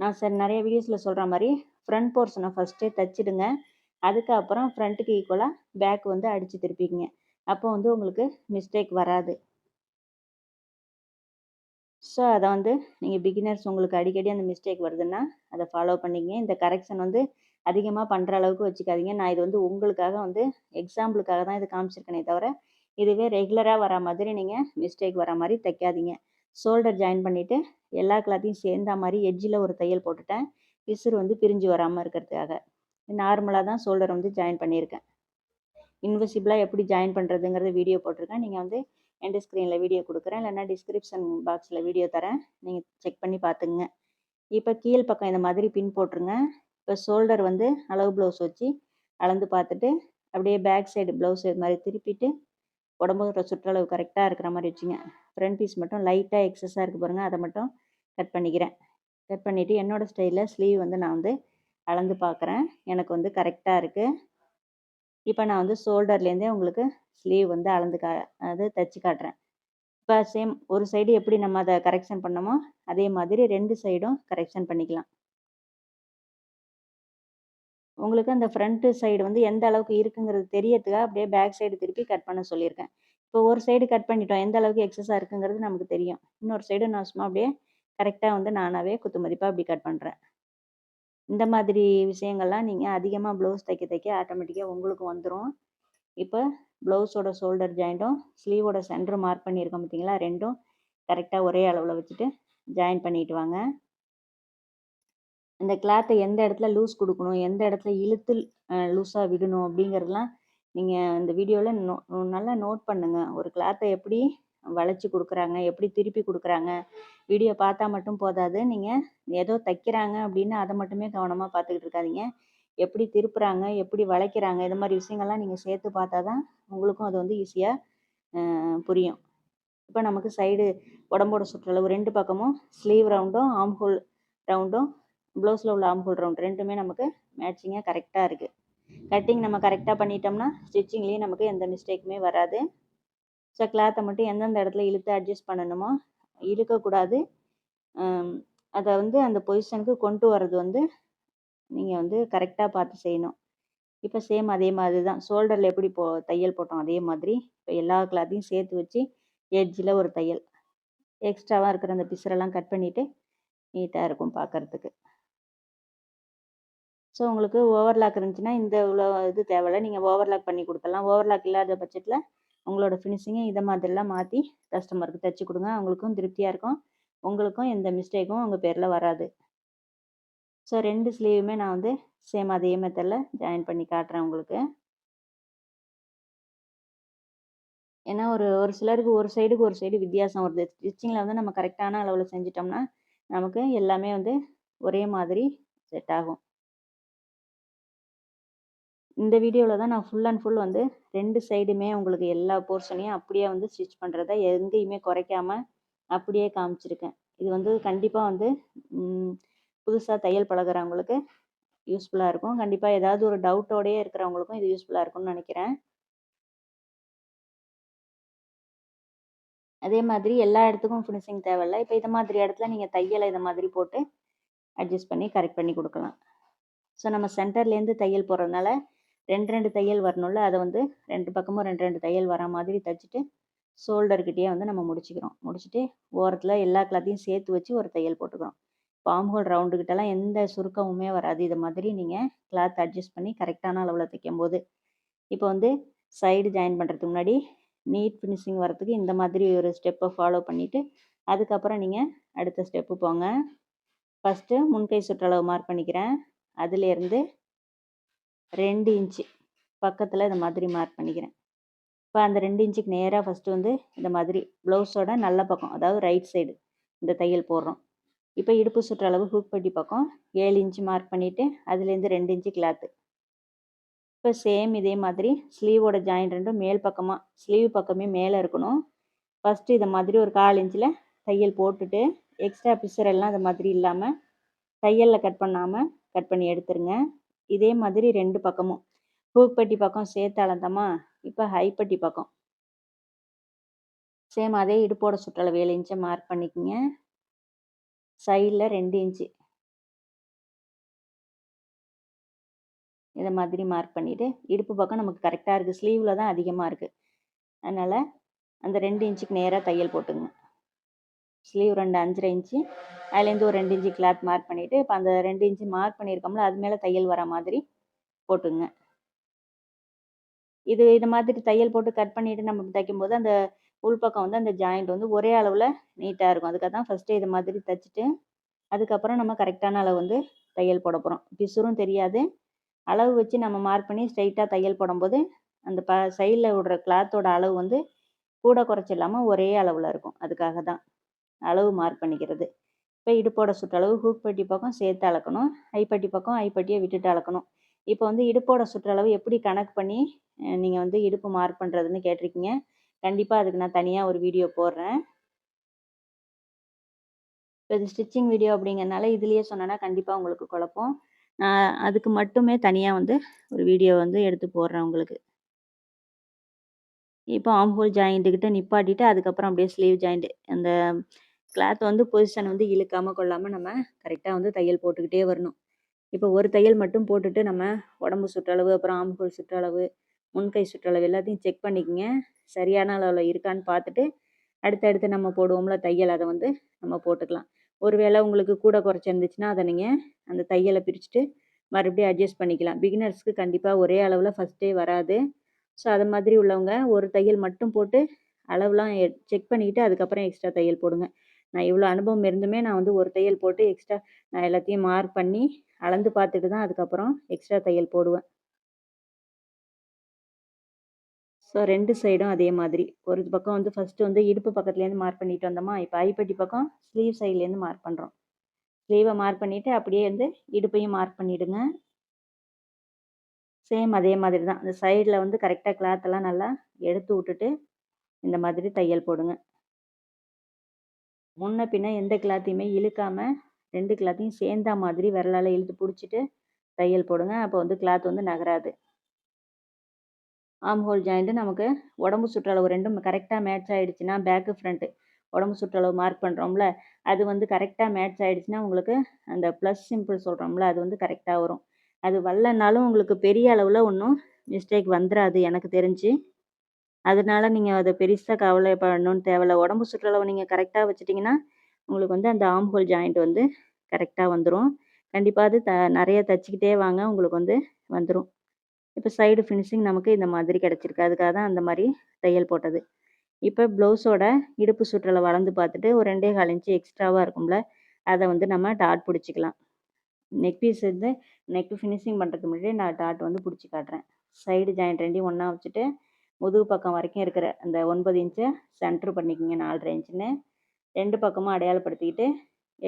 நான் சார் நிறைய வீடியோஸில் சொல்கிற மாதிரி ஃப்ரண்ட் போர்ஷனை ஃபஸ்ட்டே தைச்சிடுங்க. அதுக்கப்புறம் ஃப்ரண்ட்டுக்கு ஈக்குவலாக பேக் வந்து அடித்து திருப்பிக்கிங்க. அப்போ வந்து உங்களுக்கு மிஸ்டேக் வராது. ஸோ அதை வந்து நீங்கள் பிகினர்ஸ் உங்களுக்கு அடிக்கடி அந்த மிஸ்டேக் வருதுன்னா அதை ஃபாலோ பண்ணிங்க இந்த கரெக்ஷன் வந்து அதிகமாக பண்ணுற அளவுக்கு வச்சுக்காதீங்க. நான் இது வந்து உங்களுக்காக வந்து எக்ஸாம்பிளுக்காக தான் இது காமிச்சிருக்கேனே தவிர இதுவே ரெகுலராக வர மாதிரி நீங்கள் மிஸ்டேக் வர மாதிரி தைக்காதீங்க. ஷோல்டர் ஜாயின் பண்ணிவிட்டு எல்லா கிளாத்தையும் சேர்ந்த மாதிரி எட்ஜில் ஒரு தையல் போட்டுட்டேன். பிசுறு வந்து பிரிஞ்சு வராமல் இருக்கிறதுக்காக. நார்மலாக தான் ஷோல்டர் வந்து ஜாயின் பண்ணியிருக்கேன். இன்விசிபிளாக எப்படி ஜாயின் பண்ணுறதுங்கிறது வீடியோ போட்டிருக்கேன். நீங்கள் வந்து எண்ட் ஸ்க்ரீனில் வீடியோ கொடுக்குறேன். இல்லைன்னா டிஸ்கிரிப்ஷன் பாக்ஸில் வீடியோ தரேன். நீங்கள் செக் பண்ணி பார்த்துங்க இப்போ கீழ் பக்கம் இந்த மாதிரி பின் போட்டுருங்க. இப்போ ஷோல்டர் வந்து அளவு ப்ளவுஸ் வச்சு அளந்து பார்த்துட்டு அப்படியே பேக் சைடு ப்ளவுஸ் இது மாதிரி திருப்பிட்டு உடம்பு சுற்றளவு கரெக்டாக இருக்கிற மாதிரி வச்சுங்க. ஃப்ரண்ட் பீஸ் மட்டும் லைட்டாக எக்ஸஸாக இருக்குது பாருங்கள் அதை மட்டும் கட் பண்ணிக்கிறேன். கட் பண்ணிவிட்டு என்னோடய ஸ்டைலில் ஸ்லீவ் வந்து நான் வந்து அளந்து பார்க்குறேன் எனக்கு வந்து கரெக்டாக இருக்குது இப்போ நான் வந்து ஷோல்டர்லேருந்தே உங்களுக்கு ஸ்லீவ் வந்து அளந்து கா அது தைச்சி காட்டுறேன். இப்போ சேம் ஒரு சைடு எப்படி நம்ம அதை கரெக்ஷன் பண்ணோமோ அதே மாதிரி ரெண்டு சைடும் கரெக்ஷன் பண்ணிக்கலாம். உங்களுக்கு அந்த ஃப்ரண்ட்டு சைடு வந்து எந்த அளவுக்கு இருக்குங்கிறது தெரியறதுக்காக அப்படியே பேக் சைடு திருப்பி கட் பண்ண சொல்லியிருக்கேன். இப்போ ஒரு சைடு கட் பண்ணிட்டோம் எந்த அளவுக்கு எக்ஸஸாக இருக்குங்கிறது நமக்கு தெரியும். இன்னொரு சைடு நான் சும்மா அப்படியே கரெக்டாக வந்து நானாகவே குத்து மதிப்பாக அப்படி கட் பண்ணுறேன் இந்த மாதிரி விஷயங்கள்லாம் நீங்கள் அதிகமாக ப்ளவுஸ் தைக்க தைக்க ஆட்டோமேட்டிக்காக உங்களுக்கு வந்துடும் இப்போ ப்ளவுஸோட ஷோல்டர் ஜாயிண்ட்டும் ஸ்லீவோட சென்டரும் மார்க் பண்ணியிருக்கோம் பார்த்தீங்களா? ரெண்டும் கரெக்டாக ஒரே அளவில் வச்சுட்டு ஜாயின் பண்ணிட்டு வாங்க. இந்த கிளாத்தை எந்த இடத்துல லூஸ் கொடுக்கணும் எந்த இடத்துல இழுத்து லூஸாக விடணும் அப்படிங்கிறதுலாம் நீங்கள் இந்த வீடியோவில் நோ நல்லா நோட் பண்ணுங்கள் ஒரு கிளாத்தை எப்படி வளைச்சி கொடுக்குறாங்க எப்படி திருப்பி கொடுக்குறாங்க வீடியோ பார்த்தா மட்டும் போதாது. நீங்கள் ஏதோ தைக்கிறாங்க அப்படின்னு அதை மட்டுமே கவனமாக பார்த்துக்கிட்டு இருக்காதீங்க. எப்படி திருப்புறாங்க எப்படி வளைக்கிறாங்க இது மாதிரி விஷயங்கள்லாம் நீங்கள் சேர்த்து பார்த்தா தான் உங்களுக்கும் அது வந்து ஈஸியாக புரியும். இப்போ நமக்கு சைடு உடம்போட சுற்றளவு ரெண்டு பக்கமும் ஸ்லீவ் ரவுண்டும் ஆம் ஹோல் ரவுண்டும் ப்ளவுஸில் உள்ள ஆம் ஹோல் ரவுண்ட் ரெண்டுமே நமக்கு மேட்சிங்காக கரெக்டாக இருக்குது கட்டிங் நம்ம கரெக்டாக பண்ணிட்டோம்னா ஸ்டிச்சிங்லேயும் நமக்கு எந்த மிஸ்டேக்குமே வராது. ஸோ கிளாத்தை மட்டும் எந்தெந்த இடத்துல இழுத்து அட்ஜஸ்ட் பண்ணணுமோ இழுக்கக்கூடாது. அதை வந்து அந்த பொசிஷனுக்கு கொண்டு வர்றது வந்து நீங்கள் வந்து கரெக்டாக பார்த்து செய்யணும். இப்போ சேம் அதே மாதிரி தான். ஷோல்டரில் எப்படி போ தையல் போட்டோம் அதே மாதிரி. இப்போ எல்லா கிளாத்தையும் சேர்த்து வச்சு எட்ஜில் ஒரு தையல். எக்ஸ்ட்ராவாக இருக்கிற அந்த பிசரெல்லாம் கட் பண்ணிவிட்டு நீட்டாக இருக்கும் பார்க்குறதுக்கு. ஸோ உங்களுக்கு ஓவர்லாக் இருந்துச்சுன்னா இந்த இவ்வளோ இது தேவையில்லை. நீங்கள் ஓவர்லாக் பண்ணி கொடுத்துடலாம். ஓவர்லாக் இல்லாத பட்சத்தில் உங்களோட ஃபினிஷிங்கை இதை மாதிரிலாம் மாற்றி கஸ்டமருக்கு தைச்சி கொடுங்க. அவங்களுக்கும் திருப்தியாக இருக்கும். உங்களுக்கும் எந்த மிஸ்டேக்கும் உங்கள் பேரில் வராது. ஸோ ரெண்டு ஸ்லீவுமே நான் வந்து சேம் அதே மெத்தடில் ஜாயின் பண்ணி காட்டுறேன் உங்களுக்கு. ஏன்னா ஒரு ஒரு சிலருக்கு ஒரு சைடுக்கு ஒரு சைடு வித்தியாசம் வருது. ஸ்டிச்சிங்கில் வந்து நம்ம கரெக்டான அளவில் செஞ்சிட்டோம்னா நமக்கு எல்லாமே வந்து ஒரே மாதிரி செட் ஆகும். இந்த வீடியோவில் தான் நான் ஃபுல் அண்ட் ஃபுல் வந்து ரெண்டு சைடுமே உங்களுக்கு எல்லா போர்ஷனையும் அப்படியே வந்து ஸ்டிச் பண்ணுறத எங்கேயுமே குறைக்காமல் அப்படியே காமிச்சிருக்கேன். இது வந்து கண்டிப்பாக வந்து புதுசாக தையல் பழகிறவங்களுக்கு யூஸ்ஃபுல்லாக இருக்கும். கண்டிப்பாக ஏதாவது ஒரு டவுட்டோடையே இருக்கிறவங்களுக்கும் இது யூஸ்ஃபுல்லாக இருக்கும்னு நினைக்கிறேன். அதே மாதிரி எல்லா இடத்துக்கும் ஃபினிஷிங் தேவையில்ல. இப்போ இதை மாதிரி இடத்துல நீங்கள் தையலை இதை மாதிரி போட்டு அட்ஜஸ்ட் பண்ணி கரெக்ட் பண்ணி கொடுக்கலாம். ஸோ நம்ம சென்டர்லேருந்து தையல் போடுறதுனால ரெண்டு ரெண்டு தையல் வரணும்ல அதை வந்து ரெண்டு பக்கமும் ரெண்டு ரெண்டு தையல் வர மாதிரி தைச்சிட்டு ஷோல்டர்கிட்டயே வந்து நம்ம முடிச்சுக்கிறோம். முடிச்சுட்டு ஓரத்தில் எல்லா கிளாத்தையும் சேர்த்து வச்சு ஒரு தையல் போட்டுக்கிறோம். பாம் ஹோல் ரவுண்டுக்கிட்டலாம் எந்த சுருக்கமுமே வராது. இது மாதிரி நீங்கள் கிளாத் அட்ஜஸ்ட் பண்ணி கரெக்டான அளவில் தைக்கும் போது இப்போ வந்து சைடு ஜாயின் பண்ணுறதுக்கு முன்னாடி நீட் ஃபினிஷிங் வரத்துக்கு இந்த மாதிரி ஒரு ஸ்டெப்பை ஃபாலோ பண்ணிவிட்டு அதுக்கப்புறம் நீங்கள் அடுத்த ஸ்டெப்பு போங்க. ஃபஸ்ட்டு முன்கை சுற்றளவு மார்க் பண்ணிக்கிறேன். அதுலேருந்து ரெண்டு இன்ச்சு பக்கத்தில் இந்த மாதிரி மார்க் பண்ணிக்கிறேன். இப்போ அந்த ரெண்டு இன்ச்சுக்கு நேராக ஃபஸ்ட்டு வந்து இந்த மாதிரி ப்ளவுஸோட நல்ல பக்கம் அதாவது ரைட் சைடு இந்த தையல் போடுறோம். இப்போ இடுப்பு சுற்றளவு ஹூக் பட்டி பக்கம் ஏழு இன்ச்சு மார்க் பண்ணிவிட்டு அதுலேருந்து ரெண்டு இன்ச்சு கிளாத்து இப்போ சேம் இதே மாதிரி ஸ்லீவோட ஜாயின் ரெண்டும் மேல் பக்கமாக ஸ்லீவ் பக்கமே மேலே இருக்கணும். ஃபஸ்ட்டு இதை மாதிரி ஒரு கால் இன்ச்சில் தையல் போட்டுட்டு எக்ஸ்ட்ரா பிசர் எல்லாம் அது மாதிரி இல்லாமல் தையலில் கட் பண்ணாமல் கட் பண்ணி எடுத்துருங்க. இதே மாதிரி ரெண்டு பக்கமும். பூப்பட்டி பக்கம் சேர்த்து அளந்தோமா? இப்போ ஹைப்பட்டி பக்கம். சேம் அதே இடுப்போட சுற்றளவு ஏழு இன்ச்சை மார்க் பண்ணிக்கோங்க. சைடில் ரெண்டு இன்ச்சு இதை மாதிரி மார்க் பண்ணிவிட்டு இடுப்பு பக்கம் நமக்கு கரெக்டாக இருக்குது ஸ்லீவில் தான் அதிகமாக இருக்குது அதனால் அந்த ரெண்டு இன்ச்சுக்கு நேராக தையல் போட்டுங்க ஸ்லீவ் ரெண்டு அஞ்சரை இன்ச்சு அதுலேருந்து ஒரு ரெண்டு இன்ச்சு கிளாத் மார்க் பண்ணிவிட்டு இப்போ அந்த ரெண்டு இன்ச்சு மார்க் பண்ணியிருக்கோம்ல அது மேலே தையல் வர மாதிரி போட்டுங்க. இது இது மாதிரி தையல் போட்டு கட் பண்ணிவிட்டு நம்ம தைக்கும்போது அந்த உள்பக்கம் வந்து அந்த ஜாயிண்ட் வந்து ஒரே அளவில் நீட்டாக இருக்கும். அதுக்காக தான் ஃபஸ்ட்டு இது மாதிரி தைச்சிட்டு அதுக்கப்புறம் நம்ம கரெக்டான அளவு வந்து தையல் போட போகிறோம் பிசுறும் தெரியாது. அளவு வச்சு நம்ம மார்க் பண்ணி ஸ்ட்ரைட்டாக தையல் போடும்போது அந்த ப சைடில் விடுற கிளாத்தோட அளவு வந்து கூட குறைச்சி இல்லாமல் ஒரே அளவில் இருக்கும். அதுக்காக தான் அளவு மார்க் பண்ணிக்கிறது. இப்போ இடுப்போட சுற்றளவு ஹூக்பட்டி பக்கம் சேர்த்து அளக்கணும். ஐப்பட்டி பக்கம் ஐப்பட்டியை விட்டுட்டு அளக்கணும். இப்போ வந்து இடுப்போட சுற்றளவு எப்படி கணக்கு பண்ணி நீங்கள் வந்து இடுப்பு மார்க் பண்ணுறதுன்னு கேட்டிருக்கீங்க. கண்டிப்பாக அதுக்கு நான் தனியாக ஒரு வீடியோ போடுறேன். இப்போ இது ஸ்டிச்சிங் வீடியோ அப்படிங்கிறனால இதுலேயே சொன்னேன்னா கண்டிப்பாக உங்களுக்கு குழப்பம். நான் அதுக்கு மட்டுமே தனியாக வந்து ஒரு வீடியோ வந்து எடுத்து போடுறேன் உங்களுக்கு. இப்போ ஆம்ஹோல் ஜாயிண்ட்டுக்கிட்ட நிப்பாட்டிட்டு அதுக்கப்புறம் அப்படியே ஸ்லீவ் ஜாயிண்ட்டு அந்த கிளாத் வந்து பொசிஷன் வந்து இழுக்காமல் கொள்ளாமல் நம்ம கரெக்டாக வந்து தையல் போட்டுக்கிட்டே வரணும். இப்போ ஒரு தையல் மட்டும் போட்டுட்டு நம்ம உடம்பு சுற்றளவு அப்புறம் ஆம்புகள் சுற்றளவு முன்கை சுற்றளவு எல்லாத்தையும் செக் பண்ணிக்கோங்க. சரியான அளவில் இருக்கான்னு பார்த்துட்டு அடுத்தடுத்து நம்ம போடுவோம்ல தையல் அதை வந்து நம்ம போட்டுக்கலாம். ஒருவேளை உங்களுக்கு கூட குறைச்சிருந்துச்சுன்னா அதை நீங்கள் அந்த தையலை பிரிச்சுட்டு மறுபடியும் அட்ஜஸ்ட் பண்ணிக்கலாம். பிகினர்ஸ்க்கு கண்டிப்பாக ஒரே அளவில் ஃபஸ்ட்டே வராது. ஸோ அது மாதிரி உள்ளவங்க ஒரு தையல் மட்டும் போட்டு அளவுலாம் செக் பண்ணிக்கிட்டு அதுக்கப்புறம் எக்ஸ்ட்ரா தையல் போடுங்க. நான் இவ்வளோ அனுபவம் இருந்துமே நான் வந்து ஒரு தையல் போட்டு எக்ஸ்ட்ரா நான் எல்லாத்தையும் மார்க் பண்ணி அளந்து பார்த்துட்டு தான் அதுக்கப்புறம் எக்ஸ்ட்ரா தையல் போடுவேன். ஸோ ரெண்டு சைடும் அதே மாதிரி. ஒரு பக்கம் வந்து ஃபஸ்ட்டு வந்து இடுப்பு பக்கத்துலேருந்து மார்க் பண்ணிட்டு வந்தோமா இப்போ ஐப்பட்டி பக்கம் ஸ்லீவ் சைட்லேருந்து மார்க் பண்ணுறோம் ஸ்லீவை மார்க் பண்ணிவிட்டு அப்படியே வந்து இடுப்பையும் மார்க் பண்ணிவிடுங்க சேம் அதே மாதிரி தான். அந்த சைடில் வந்து கரெக்டாக கிளாத்தெல்லாம் நல்லா எடுத்து விட்டுட்டு இந்த மாதிரி தையல் போடுங்க. முன்ன பின்ன எந்த கிளாத்தையுமே இழுக்காமல் ரெண்டு கிளாத்தையும் சேர்ந்தா மாதிரி விரலால் இழுத்து பிடிச்சிட்டு தையல் போடுங்க. அப்போ வந்து கிளாத் வந்து நகராது. ஆம் ஹோல் ஜாயிண்ட்டு நமக்கு உடம்பு சுற்றளவு ரெண்டும் கரெக்டாக மேட்ச் ஆகிடுச்சின்னா பேக்கு ஃப்ரண்ட்டு உடம்பு சுற்றளவு மார்க் பண்ணுறோம்ல அது வந்து கரெக்டாக மேட்ச் ஆகிடுச்சின்னா உங்களுக்கு அந்த ப்ளஸ் சிம்பிள் சொல்கிறோம்ல அது வந்து கரெக்டாக வரும். அது வரலனாலும் உங்களுக்கு பெரிய அளவில் ஒன்றும் மிஸ்டேக் வந்துடாது எனக்கு தெரிஞ்சு. அதனால நீங்கள் அதை பெருசாக கவலைப்படணும்னு தேவையில்ல உடம்பு சுற்றளவு நீங்கள் கரெக்டாக வச்சுட்டிங்கன்னா உங்களுக்கு வந்து அந்த ஆம் ஹோல் ஜாயிண்ட் வந்து கரெக்டாக வந்துடும் கண்டிப்பாக அது த நிறைய தைச்சிக்கிட்டே வாங்க உங்களுக்கு வந்து வந்துடும் இப்போ சைடு ஃபினிஷிங் நமக்கு இந்த மாதிரி கிடச்சிருக்கு. அதுக்காக தான் அந்த மாதிரி தையல் போட்டது. இப்போ ப்ளவுஸோட இடுப்பு சுற்றலை வளர்ந்து பார்த்துட்டு ஒரு ரெண்டே கால் இன்ச்சு எக்ஸ்ட்ராவாக இருக்கும்ல அதை வந்து நம்ம டாட் பிடிச்சிக்கலாம். நெக் பீஸ் வந்து நெக் ஃபினிஷிங் பண்ணுறதுக்கு முன்னாடி நான் டாட் வந்து பிடிச்சி காட்டுறேன். சைடு ஜாயிண்ட் ரெண்டையும் ஒன்றா வச்சுட்டு முதுகு பக்கம் வரைக்கும் இருக்கிற அந்த ஒன்பது இன்ச்சை சென்ட்ரு பண்ணிக்கோங்க நாலரை இன்ச்சுன்னு ரெண்டு பக்கமும் அடையாளப்படுத்திக்கிட்டு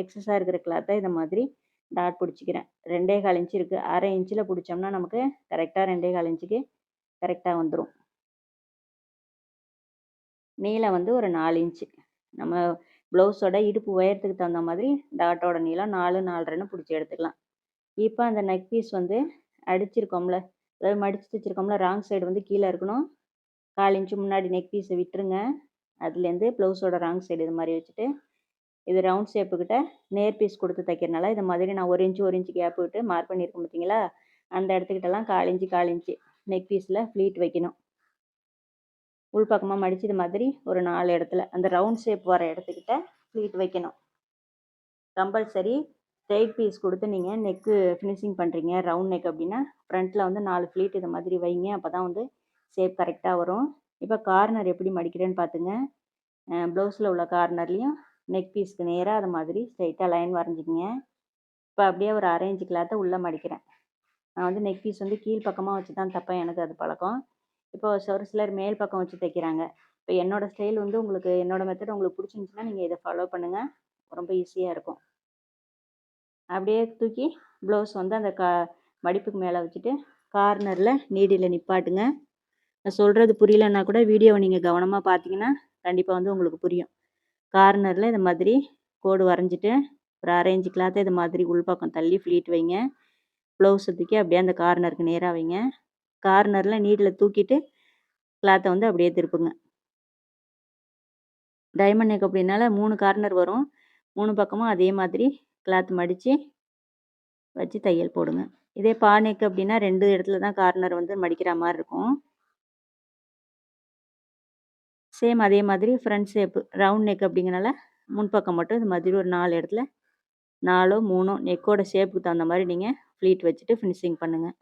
எக்ஸஸாக இருக்கிற கிளாத்தை இந்த மாதிரி டாட் பிடிச்சிக்கிறேன். ரெண்டே கால் இன்ச்சு இருக்குது அரை இன்ச்சில் பிடிச்சோம்னா நமக்கு கரெக்டாக ரெண்டே கால் இன்ச்சுக்கு கரெக்டாக வந்துடும் நீளம் வந்து ஒரு நாலு இன்ச்சு நம்ம ப்ளவுஸோட இடுப்பு உயரத்துக்கு தகுந்த மாதிரி டாட்டோட நீளம் நாலு நாலரைன்னு பிடிச்சி எடுத்துக்கலாம். இப்போ அந்த நெக் பீஸ் வந்து அடிச்சிருக்கோம்ல அதாவது மடித்து வச்சுருக்கோம்ல ராங் சைடு வந்து கீழே இருக்கணும். கால் இன்ச்சு முன்னாடி நெக் பீஸை விட்டுருங்க. அதுலேருந்து ப்ளவுஸோட ராங் சைடு இது மாதிரி வச்சுட்டு இது ரவுண்ட் ஷேப்புக்கிட்ட நேர் பீஸ் கொடுத்து தைக்கிறனால இது மாதிரி நான் ஒரு இன்ச்சு ஒரு இன்ச்சு கேப் விட்டு மார்க் பண்ணியிருக்கேன் பார்த்தீங்களா அந்த இடத்துக்கிட்டலாம் கால் இன்ச்சு கால் இன்ச்சு நெக் பீஸில் ஃப்ளீட் வைக்கணும். உள்பக்கமாக மடித்து இது மாதிரி ஒரு நாலு இடத்துல அந்த ரவுண்ட் ஷேப் வர இடத்துக்கிட்ட ஃப்ளீட் வைக்கணும். கம்பல்சரி ஸ்ட்ரைட் பீஸ் கொடுத்து நீங்கள் நெக்கு ஃபினிஷிங் பண்ணுறீங்க ரவுண்ட் நெக் அப்படின்னா ஃப்ரண்ட்டில் வந்து நாலு ஃப்ளீட் இது மாதிரி வைங்க. அப்போ தான் வந்து ஷேப் கரெக்டாக வரும். இப்போ கார்னர் எப்படி மடிக்கிறேன்னு பார்த்துங்க ப்ளவுஸில் உள்ள கார்னர்லேயும் நெக் பீஸ்க்கு நேராக அது மாதிரி ஸ்ட்ரைட்டாக லைன் வரைஞ்சிக்கிங்க. இப்போ அப்படியே ஒரு அரேஞ்சு கிளாத்தை உள்ளே மடிக்கிறேன். நான் வந்து நெக் பீஸ் வந்து கீழ் பக்கமாக வச்சு தான் தைப்பேன். எனக்கு அது பழக்கம். இப்போ ஒரு சிலர் மேல் பக்கம் வச்சு தைக்கிறாங்க. இப்போ என்னோடய ஸ்டைல் வந்து உங்களுக்கு என்னோடய மெத்தட் உங்களுக்கு பிடிச்சிருந்துச்சின்னா நீங்கள் இதை ஃபாலோ பண்ணுங்கள் ரொம்ப ஈஸியாக இருக்கும். அப்படியே தூக்கி ப்ளவுஸ் வந்து அந்த கா மடிப்புக்கு மேலே வச்சுட்டு கார்னரில் நீடியில் நிப்பாட்டுங்க. நான் சொல்கிறது புரியலன்னா கூட வீடியோவை நீங்கள் கவனமாக பார்த்தீங்கன்னா கண்டிப்பாக வந்து உங்களுக்கு புரியும். கார்னரில் இந்த மாதிரி கோடு வரைஞ்சிட்டு ஒரு அரேஞ்சு கிளாத்தை இது மாதிரி உள்பக்கம் தள்ளி ஃப்ளீட் வைங்க. ப்ளவுஸை தூக்கி அப்படியே அந்த கார்னருக்கு நேராக வைங்க. கார்னரில் நீட்டில் தூக்கிட்டு கிளாத்தை வந்து அப்படியே திருப்புங்க. டைமண்ட் நெக் அப்படின்னால மூணு கார்னர் வரும். மூணு பக்கமும் அதே மாதிரி கிளாத் மடித்து வச்சு தையல் போடுங்க. இதே பா நெக் அப்படின்னா ரெண்டு இடத்துல தான் கார்னர் வந்து மடிக்கிற மாதிரி இருக்கும். சேம் அதே மாதிரி ஃப்ரண்ட் ஷேப்பு ரவுண்ட் நெக் அப்படிங்கிறனால முன்பக்கம் மட்டும் இது மாதிரி ஒரு நாலு இடத்துல நாலோ மூணோ நெக்கோட ஷேப்புக்கு தகுந்த மாதிரி நீங்கள் ஃப்ளீட் வச்சுட்டு ஃபினிஷிங் பண்ணுங்கள்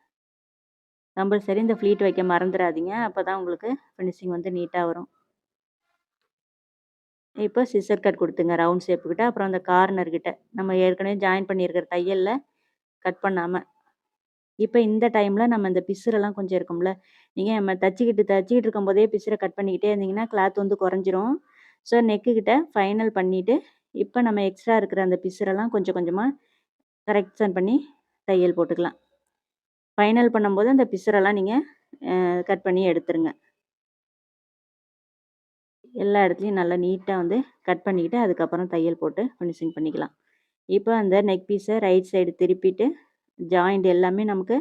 கம்பல்சரி இந்த ஃப்ளீட் வைக்க மறந்துடாதீங்க அப்போ தான் உங்களுக்கு ஃபினிஷிங் வந்து நீட்டாக வரும். இப்போ சிசர் கட் கொடுத்துங்க ரவுண்ட் ஷேப்புக்கிட்ட அப்புறம் அந்த கார்னர்கிட்ட நம்ம ஏற்கனவே ஜாயின் பண்ணியிருக்கிற தையலில் கட் பண்ணாமல் இப்போ இந்த டைமில் நம்ம இந்த பிசுரெல்லாம் கொஞ்சம் இருக்கும்ல. நீங்கள் நம்ம தச்சிக்கிட்டு தச்சிக்கிட்டு இருக்கும்போதே பிசுரை கட் பண்ணிக்கிட்டே இருந்தீங்கன்னா கிளாத் வந்து குறைஞ்சிரும். ஸோ நெக்குக்கிட்ட ஃபைனல் பண்ணிவிட்டு இப்போ நம்ம எக்ஸ்ட்ரா இருக்கிற அந்த பிசுரெல்லாம் கொஞ்சம் கொஞ்சமாக கரெக்ஷன் பண்ணி தையல் போட்டுக்கலாம். ஃபைனல் பண்ணும்போது அந்த பிசுரெல்லாம் நீங்கள் கட் பண்ணி எடுத்துருங்க. எல்லா இடத்துலையும் நல்லா நீட்டாக வந்து கட் பண்ணிக்கிட்டு அதுக்கப்புறம் தையல் போட்டு ஃபினிஷிங் பண்ணிக்கலாம். இப்போ அந்த நெக் பீஸை ரைட் சைடு திருப்பிட்டு ஜாயிண்ட் எல்லாமே நமக்கு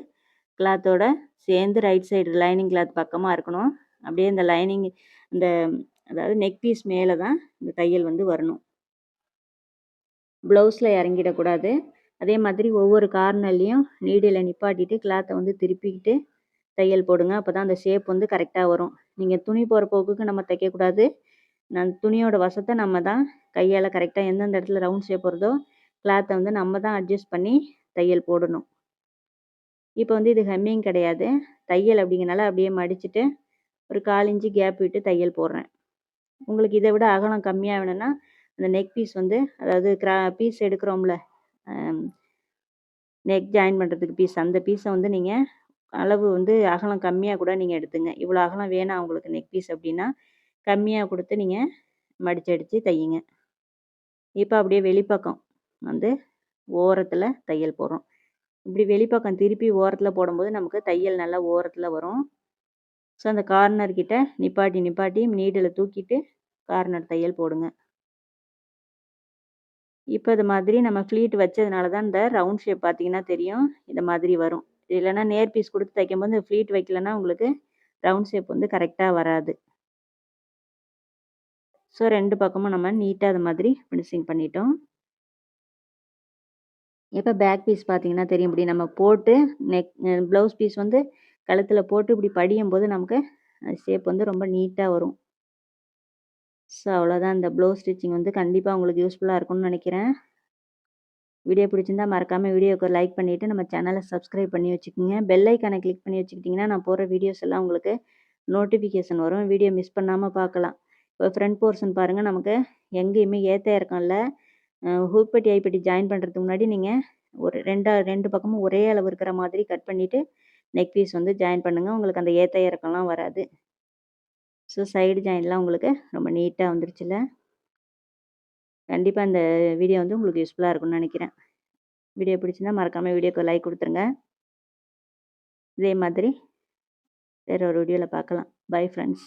கிளாத்தோட சேர்ந்து ரைட் சைடு லைனிங் கிளாத் பக்கமாக இருக்கணும். அப்படியே இந்த லைனிங் இந்த அதாவது நெக் பீஸ் மேலே தான் இந்த தையல் வந்து வரணும். ப்ளவுஸில் இறங்கிடக்கூடாது அதே மாதிரி ஒவ்வொரு கார்னர்லேயும் நீடியில் நிப்பாட்டிட்டு கிளாத்தை வந்து திருப்பிக்கிட்டு தையல் போடுங்க. அப்போ தான் அந்த ஷேப் வந்து கரெக்டாக வரும். நீங்கள் துணி போகிற போக்குக்கு நம்ம தைக்கக்கூடாது நான் துணியோட வசத்தை நம்ம தான் கையால் கரெக்டாக எந்தெந்த இடத்துல ரவுண்ட் ஷேப் வருதோ கிளாத்தை வந்து நம்ம தான் அட்ஜஸ்ட் பண்ணி தையல் போடணும். இப்போ வந்து இது ஹெம்மிங் கிடையாது. தையல் அப்படிங்கிறனால அப்படியே மடிச்சுட்டு ஒரு கால் இன்ச்சு கேப் விட்டு தையல் போடுறேன். உங்களுக்கு இதை விட அகலம் கம்மியாக வேணும்னா அந்த நெக் பீஸ் வந்து அதாவது கிரா பீஸ் எடுக்கிறோம்ல நெக் ஜாயின் பண்ணுறதுக்கு பீஸ் அந்த பீஸை வந்து நீங்கள் அளவு வந்து அகலம் கம்மியாக கூட நீங்கள் எடுத்துங்க. இவ்வளோ அகலம் வேணாம் உங்களுக்கு நெக் பீஸ் அப்படின்னா கம்மியாக கொடுத்து நீங்கள் மடித்து அடித்து தையுங்க. இப்போ அப்படியே வெளிப்பக்கம் வந்து ஓரத்தில் தையல் போடுறோம். இப்படி வெளிப்பக்கம் திருப்பி ஓரத்தில் போடும்போது நமக்கு தையல் நல்லா ஓரத்தில் வரும். ஸோ அந்த கார்னர் கிட்ட நிப்பாட்டி நிப்பாட்டி நீடில் தூக்கிட்டு கார்னர் தையல் போடுங்க. இப்போ இது மாதிரி நம்ம ஃப்ளீட் வச்சதுனால தான் இந்த ரவுண்ட் ஷேப் பார்த்தீங்கன்னா தெரியும். இந்த மாதிரி வரும். இல்லைன்னா நேர் பீஸ் கொடுத்து தைக்கும்போது ஃப்ளீட் வைக்கலன்னா உங்களுக்கு ரவுண்ட் ஷேப் வந்து கரெக்டாக வராது. ஸோ ரெண்டு பக்கமும் நம்ம நீட்டாக அது மாதிரி ஃபினிஷிங் பண்ணிட்டோம். இப்போ பேக் பீஸ் பார்த்தீங்கன்னா தெரியும். இப்படி நம்ம போட்டு நெக் ப்ளவுஸ் பீஸ் வந்து கழுத்தில் போட்டு இப்படி படியும் போது நமக்கு ஷேப் வந்து ரொம்ப நீட்டாக வரும். ஸோ அவ்வளோதான் இந்த ப்ளவுஸ் ஸ்டிச்சிங் வந்து கண்டிப்பாக உங்களுக்கு யூஸ்ஃபுல்லாக இருக்கும்னு நினைக்கிறேன். வீடியோ பிடிச்சிருந்தா மறக்காமல் வீடியோக்கு லைக் பண்ணிவிட்டு நம்ம சேனலை சப்ஸ்கிரைப் பண்ணி வச்சுக்கோங்க. பெல் ஐக்கானை கிளிக் பண்ணி வச்சுக்கிட்டிங்கன்னா நான் போடுற வீடியோஸ் எல்லாம் உங்களுக்கு நோட்டிஃபிகேஷன் வரும். வீடியோ மிஸ் பண்ணாமல் பார்க்கலாம். இப்போ ஃப்ரண்ட் போர்ஷன் பாருங்கள் நமக்கு எங்கேயுமே ஏற்ற இருக்கும்ல ஹூப்பட்டி ஐப்பட்டி ஜாயின் பண்ணுறதுக்கு முன்னாடி நீங்கள் ஒரு ரெண்டா ரெண்டு பக்கமும் ஒரே அளவு இருக்கிற மாதிரி கட் பண்ணிவிட்டு நெக் பீஸ் வந்து ஜாயின் பண்ணுங்கள் உங்களுக்கு அந்த ஏற்ற இறக்கம்லாம் வராது. ஸோ சைடு ஜாயின்லாம் உங்களுக்கு ரொம்ப நீட்டாக வந்துருச்சுல்ல? கண்டிப்பாக இந்த வீடியோ வந்து உங்களுக்கு யூஸ்ஃபுல்லாக இருக்கும்னு நினைக்கிறேன். வீடியோ பிடிச்சிருந்தா மறக்காமல் வீடியோக்கு லைக் கொடுத்துருங்க. இதே மாதிரி வேறு ஒரு வீடியோவில் பார்க்கலாம். Bye friends